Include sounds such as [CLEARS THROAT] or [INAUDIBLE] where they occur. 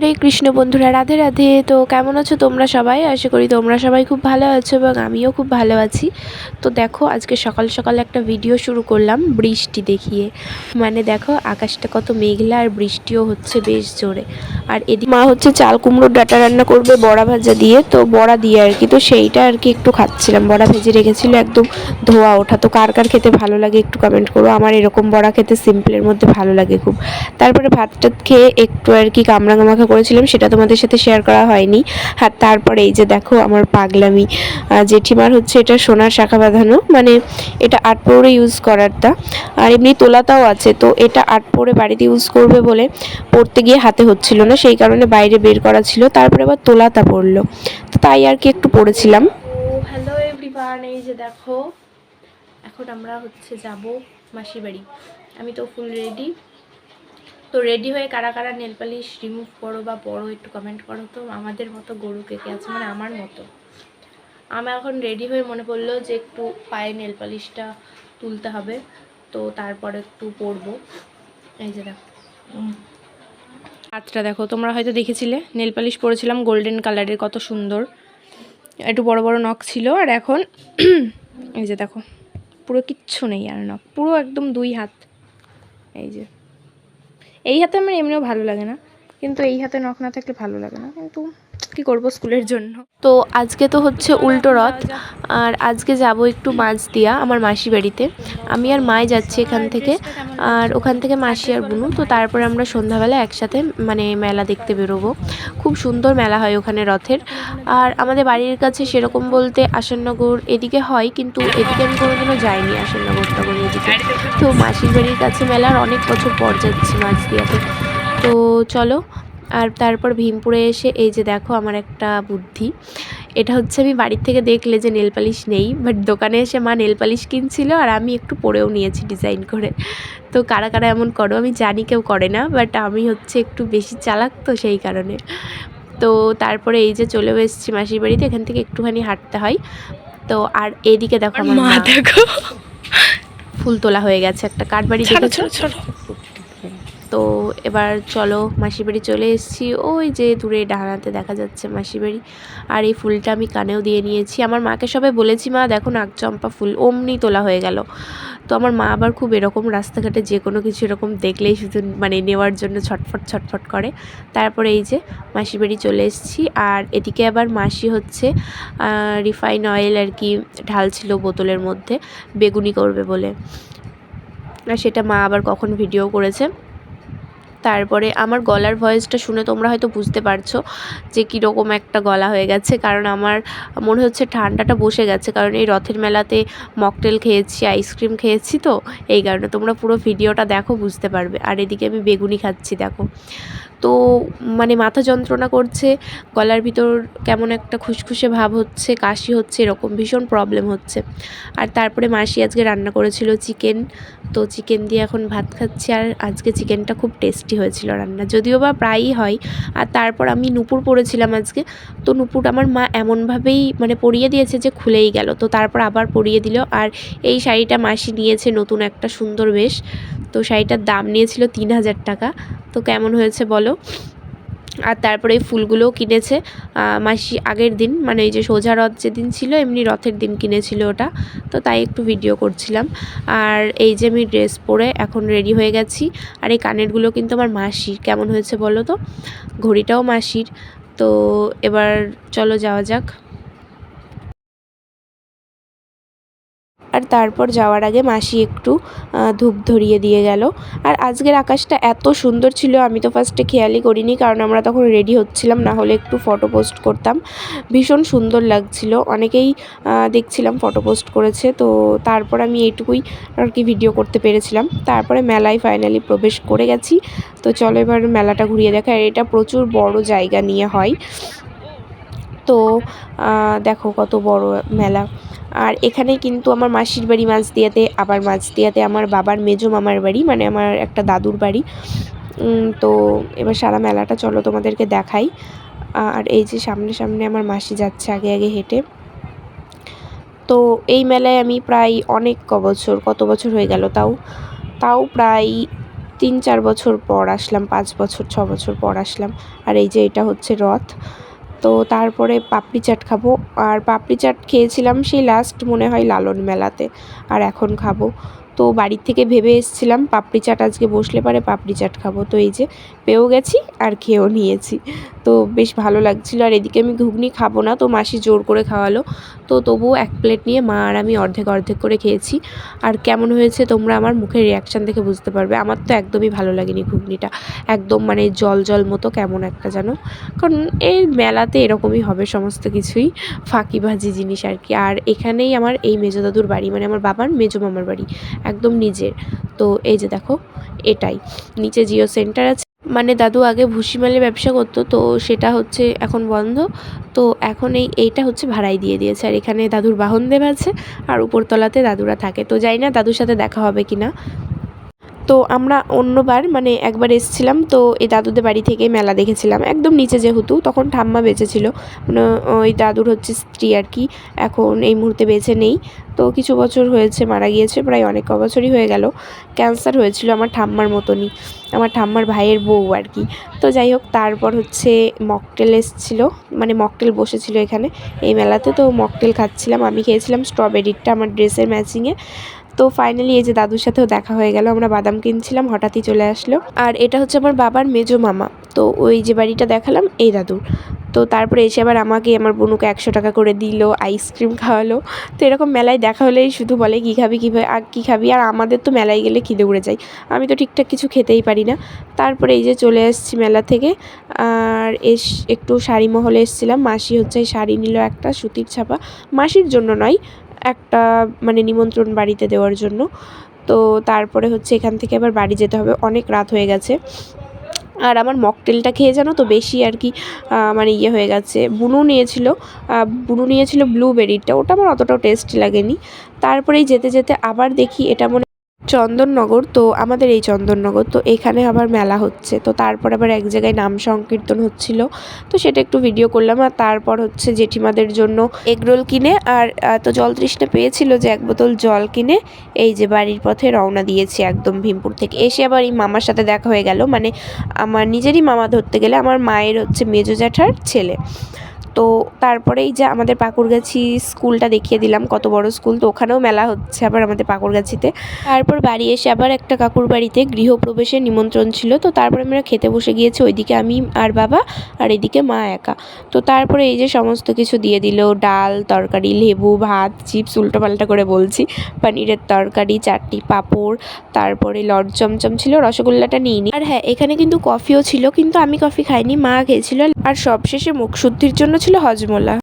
হরে কৃষ্ণ বন্ধুরা, রাধে রাধে। তো কেমন আছো তোমরা সবাই? আশা করি তোমরা সবাই খুব ভালো আছো এবং আমিও খুব ভালো আছি। তো দেখো, আজকে সকাল সকাল একটা ভিডিও শুরু করলাম বৃষ্টি দেখিয়ে। মানে দেখো, আকাশটা কত মেঘলা আর বৃষ্টিও হচ্ছে বেশ জোরে। আর এদিকে মা হচ্ছে চাল কুমড়োর ডাটা রান্না করবে বড়া ভাজা দিয়ে। তো বড়া দিয়ে আর কি, তো সেইটা আর কি একটু খাচ্ছিলাম। বড়া ভেজে রেখেছিল একদম ধোয়া ওঠা। তো কার কার খেতে ভালো লাগে একটু কমেন্ট করো। আমার এরকম বড়া খেতে সিম্পলের মধ্যে ভালো লাগে খুব। তারপরে ভাত টাত খেয়ে একটু আর কি কামড়া মাখা করেছিলাম, সেটা তোমাদের সাথে শেয়ার করা হয়নি। আর তারপরে এই যে দেখো আমার পাগলামি। জেঠিমার হচ্ছে এটা সোনার শাখা বাঁধানো মানে এটা আট পৌরে ইউজ করারটা। আর এমনি তোলাটাও আছে, তো এটা আট পৌরে বাড়িতে ইউজ করবে বলে পড়তে গিয়ে হাতে হচ্ছিল না, সেই কারণে বাইরে বের করা ছিল। তারপরে আবার তোলাটা পড়ল। তো তাই আর কি একটু পড়েছিলাম। হ্যালো এভরিওয়ান এই যে দেখো। এখন আমরা হচ্ছে যাব মাসির বাড়ি। আমি তো ফুল রেডি তো রেডি হয়ে কারা কারা নেল পালিশ রিমুভ করো বা পড়ো একটু কমেন্ট করো তো, আমাদের মতো গরু কে কে আছে? মানে আমার মতো। আমার এখন রেডি হয়ে মনে পড়ল যে একটু পায়ে নেল পালিশটা তুলতে হবে, তো তারপরে একটু পরবো। এই যে দেখো। হাতটা দেখো, তোমরা হয়তো দেখেছিলে নেল পালিশ পরেছিলাম গোল্ডেন কালারের কত সুন্দর। একটু বড় বড় নখ ছিল, আর এখন [CLEARS THROAT] এই যে দেখো, পুরো কিচ্ছু নেই আর নখ পুরো একদম দুই হাত। এই যে। এই হাতে আমার এমনিও ভালো লাগে না। কিন্তু এই হাতে নখ না থাকলে ভালো লাগে না। কিন্তু কি করব স্কুলের জন্য? তো আজকে তো হচ্ছে উল্টো রথ, আর আজকে যাব একটু মাছ দিয়া আমার মাসি বাড়িতে। আমি আর মাই যাচ্ছি এখান থেকে, আর ওখান থেকে মাসি আর বুনু। তো তারপরে আমরা সন্ধ্যাবেলা একসাথে মানে মেলা দেখতে বেরোবো। খুব সুন্দর মেলা হয় ওখানে রথের। আর আমাদের বাড়ির কাছে সেরকম বলতে আসননগর এদিকে হয়, কিন্তু এদিকে আমি কোনোদিনও যাইনি আসননগর টগর এদিকে। তো মাসির বাড়ির কাছে মেলার অনেক বছর পর যাচ্ছি মাছ দিয়াতে তো চলো আর তারপর ভীমপুরে এসে এই যে দেখো আমার একটা বুদ্ধি। এটা হচ্ছে আমি বাড়ির থেকে দেখলে যে নেল পালিশ নেই বাট দোকানে এসে মা নেল পালিশ কিনছিল আর আমি একটু পরেও নিয়েছি ডিজাইন করে। তো কারা কারা এমন করো আমি জানি কেউ করে না বাট আমি হচ্ছে একটু বেশি চালাক তো সেই কারণে। তো তারপরে এই যে চলেও এসেছি মাসির বাড়িতে এখান থেকে একটুখানি হাঁটতে হয়। তো আর এদিকে দেখো আমার মা দেখো। ফুল তোলা হয়ে গেছে একটা কাঠবাড়ি ছাড়ো দেখেছ? তো এবার চলো মাসির বাড়ি চলে এসেছি। ওই যে দূরে ডানাতে দেখা যাচ্ছে মাসির বাড়ি। আর এই ফুলটা আমি কানেও দিয়ে নিয়েছি। আমার মাকে সবাই বলেছি, মা, দেখো নাকচম্পা ফুল অমনি তোলা হয়ে গেল। তো আমার মা আবার খুব এরকম রাস্তাঘাটে যে কোনো কিছু এরকম দেখলেই শুধু মানে নেওয়ার জন্য ছটফট ছটফট করে। তারপরে এই যে মাসির বাড়ি চলে এসেছি। আর এদিকে আবার মাসি হচ্ছে রিফাইন অয়েল আর কি ঢালছিল বোতলের মধ্যে, বেগুনি করবে বলে। আর সেটা মা আবার কখন ভিডিও করেছে। তারপরে আমার গলার ভয়েসটা শুনে তোমরা হয়তো বুঝতে পারছ যে কীরকম একটা গলা হয়ে গেছে। কারণ আমার মনে হচ্ছে ঠান্ডাটা বসে গেছে। কারণ এই রথের মেলাতে মকটেল খেয়েছি, আইসক্রিম খেয়েছি তো, এই কারণে তোমরা পুরো ভিডিওটা দেখো, বুঝতে পারবে। আর এদিকে আমি বেগুনি খাচ্ছি, দেখো। তো মানে মাথা যন্ত্রণা করছে, গলার ভিতর কেমন একটা খুসখুসে ভাব হচ্ছে, কাশি হচ্ছে, এরকম ভীষণ প্রবলেম হচ্ছে। আর তারপরে মাসি আজকে রান্না করেছিল চিকেন তো চিকেন দিয়ে এখন ভাত খাচ্ছি আর আজকে চিকেনটা খুব টেস্টি হয়েছিল রান্না। যদিও বা প্রায়ই হয়, আর তারপর আমি নুপুর পরেছিলাম আজকে, তো নুপুর আমার মা এমনভাবেই মানে পরিয়ে দিয়েছে যে খুলেই গেল। তো তারপর আবার পরিয়ে দিল আর এই শাড়িটা মাসি নিয়েছে নতুন একটা সুন্দর বেশ। তো শাড়িটার দাম নিয়েছিল তিন হাজার টাকা। তো কেমন হয়েছে বলো? আর তারপরে এই ফুলগুলোও কিনেছে। মাসি আগের দিন মানে এই যে সোজা রথ যেদিন ছিল, এমনি রথের দিন কিনেছিল ওটা। তো তাই একটু ভিডিও করছিলাম। আর এই যে আমি ড্রেস পরে এখন রেডি হয়ে গেছি। আর এই কানেরগুলো কিন্তু আমার মাসির। কেমন হয়েছে বলো তো? ঘড়িটাও মাসির। তো এবার চলো যাওয়া যাক। তারপর যাওয়ার আগে মাসি একটু ধূপ ধরিয়ে দিয়ে গেল। আর আজকের আকাশটা এত সুন্দর ছিল, আমি তো ফার্স্টে খেয়ালই করিনি, কারণ আমরা তখন রেডি হচ্ছিলাম, না হলে একটু ফটো পোস্ট করতাম। ভীষণ সুন্দর লাগছিল, অনেকেই দেখছিলাম ফটো পোস্ট করেছে, তো তারপর আমি এইটুকুই আর কি ভিডিও করতে পেরেছিলাম। তারপরে মেলায় ফাইনালি প্রবেশ করে গেছি, তো চলো এবার মেলাটা ঘুরিয়ে দেখা। আর এটা প্রচুর বড় জায়গা নিয়ে হয়। তো দেখো কত বড় মেলা। আর এখানে কিন্তু আমার মাসির বাড়ি মাঝদিয়াতে, আবার মাঝদিয়াতে আমার বাবার মেজো মামার বাড়ি মানে আমার একটা দাদুর বাড়ি। তো এবার সারা মেলাটা চলো তোমাদেরকে দেখাই। আর এই যে সামনে সামনে আমার মাসি যাচ্ছে আগে আগে হেঁটে। তো এই মেলায় আমি প্রায় অনেক ক বছর, কত বছর হয়ে গেল তাও? তাও প্রায় তিন চার বছর পর আসলাম, পাঁচ বছর, ছ বছর পর আসলাম। আর এই যে এটা হচ্ছে রথ। তো তারপরে পাপড়ি চাট খাব। আর পাপড়ি চাট খেয়েছিলাম সেই লাস্ট মনে হয় লালন মেলাতে। আর এখন খাব। তো বাড়ির থেকে ভেবে এসছিলাম পাপড়ি চাট আজকে বসলে পারে পাপড়ি চাট খাব। তো এই যে পেয়েও গেছি আর খেয়েও নিয়েছি। তো বেশ ভালো লাগছিল। আর এদিকে আমি ঘুগনি খাব না, তো মাসি জোর করে খাওয়ালো। তো তবুও এক প্লেট নিয়ে মা আর আমি অর্ধেক অর্ধেক করে খেয়েছি। আর কেমন হয়েছে তোমরা আমার মুখের রিয়াকশান দেখে বুঝতে পারবে। আমার তো একদমই ভালো লাগেনি ঘুগনিটা। একদম মানে জল জল মতো কেমন একটা যেন কারণ এই মেলাতে এরকমই হবে সমস্ত কিছুই ফাঁকিবাজি জিনিস আর কি। আর এখানেই আমার এই মেজো দাদুর বাড়ি মানে আমার বাবার মেজো মামার বাড়ি, একদম নিজের। তো এই যে দেখো, এটাই। নিচে জিও সেন্টার আছে। মানে দাদু আগে ভুসিমালে ব্যবসা করতো, তো সেটা হচ্ছে এখন বন্ধ। তো এখন এই, এইটা হচ্ছে ভাড়াই দিয়ে দিয়েছে। আর এখানে দাদুর বাহন বাহনদেব আছে, আর উপরতলাতে দাদুরা থাকে। তো যাই না দাদুর সাথে দেখা হবে কি না তো আমরা অন্যবার মানে একবার এসেছিলাম, তো এই দাদুদের বাড়ি থেকে মেলা দেখেছিলাম। একদম নিচে যেহেতু, তখন ঠাম্মা বেঁচে ছিল। মানে ওই দাদুর হচ্ছে স্ত্রী আর কি। এখন এই মুহূর্তে বেঁচে নেই। তো কিছু বছর হয়েছে, মারা গিয়েছে, প্রায় অনেক বছরই হয়ে গেল। ক্যান্সার হয়েছিল আমার ঠাম্মার মতনই, আমার ঠাম্মার ভাইয়ের বউ আর কি। তো যাই হোক, তারপর হচ্ছে মকটেল এসেছিল মানে মকটেল বসেছিল এখানে, এই মেলাতে। তো মকটেল খাচ্ছিলাম, আমি খেয়েছিলাম, স্ট্রবেরিটা আমার ড্রেসের ম্যাচিংয়ে। তো ফাইনালি এই যে দাদুর সাথেও দেখা হয়ে গেল, আমরা বাদাম কিনছিলাম, হঠাৎই চলে আসলো। আর এটা হচ্ছে আমার বাবার মেজো মামা। তো ওই যে বাড়িটা দেখালাম, এই দাদুর। তো তারপরে এসে আবার আমাকে, আমার বোনুকে একশো টাকা করে দিল আইসক্রিম খাওয়ালো। তো এরকম মেলায় দেখা হলেই শুধু বলে, কী খাবি, কী আর কী খাবি? আর আমাদের তো মেলায় গেলে খিদে উড়ে যায়। আমি তো ঠিকঠাক কিছু খেতেই পারি না। তারপরে এই যে চলে এসেছি মেলা থেকে। আর এস, একটু শাড়ি মহলে এসেছিলাম। মাসি হচ্ছে শাড়ি নিল একটা, সুতির ছাপা। মাসির জন্য নয় একটা মানে নিমন্ত্রণ বাড়িতে দেওয়ার জন্য। তো তারপরে হচ্ছে এখান থেকে আবার বাড়ি যেতে হবে। অনেক রাত হয়ে গেছে। আর আমার মকটেলটা খেয়ে জানো তো বেশি আর কি মানে ইয়ে হয়ে গেছে। বুনু নিয়েছিল বুনু নিয়েছিল ব্লুবেরিটা ওটা আমার অতটাও টেস্ট লাগেনি। তারপরেই যেতে যেতে আবার দেখি এটা মনে চন্দননগর, তো আমাদের এই চন্দননগর, তো এখানে আবার মেলা হচ্ছে। তো তারপর আবার এক জায়গায় নাম সংকীর্তন হচ্ছিল। তো সেটা একটু ভিডিও করলাম আর তারপর হচ্ছে জেঠিমাদের জন্য এগরোল কিনে আর তো জল তৃষ্ণা পেয়েছিল যে এক বোতল জল কিনে এই যে বাড়ির পথে রওনা দিয়েছি একদম ভীমপুর থেকে। এসে আবার এই মামার সাথে দেখা হয়ে গেল। মানে আমার নিজেরই মামা ধরতে গেলে আমার মায়ের হচ্ছে মেজো জ্যাঠার ছেলে। তো তারপরে এই যে আমাদের পাকুড়গাছি স্কুলটা দেখিয়ে দিলাম, কত বড় স্কুল, তো ওখানেও মেলা হচ্ছে আবার আমাদের পাকুড়গাছিতে। তারপর বাড়ি এসে আবার একটা কাকুর বাড়িতে গৃহপ্রবেশের নিমন্ত্রণ ছিল, তো তারপরে আমরা খেতে বসে গিয়েছি, ওইদিকে আমি আর বাবা আর এদিকে মা একা। তো তারপরে এই যে সমস্ত কিছু দিয়ে দিল, ডাল, তরকারি, লেবু, ভাত, চিপস, উল্টোপাল্টা করে বলছি, পনিরের তরকারি চারটি পাঁপড়, তারপরে লড চমচম ছিল, রসগোল্লাটা নিইনি। আর হ্যাঁ এখানে কিন্তু কফিও ছিল, কিন্তু আমি কফি খাইনি, মা খেয়েছিল। আর সবশেষে মুখ শুদ্ধির জন্য ছিল হজমোলা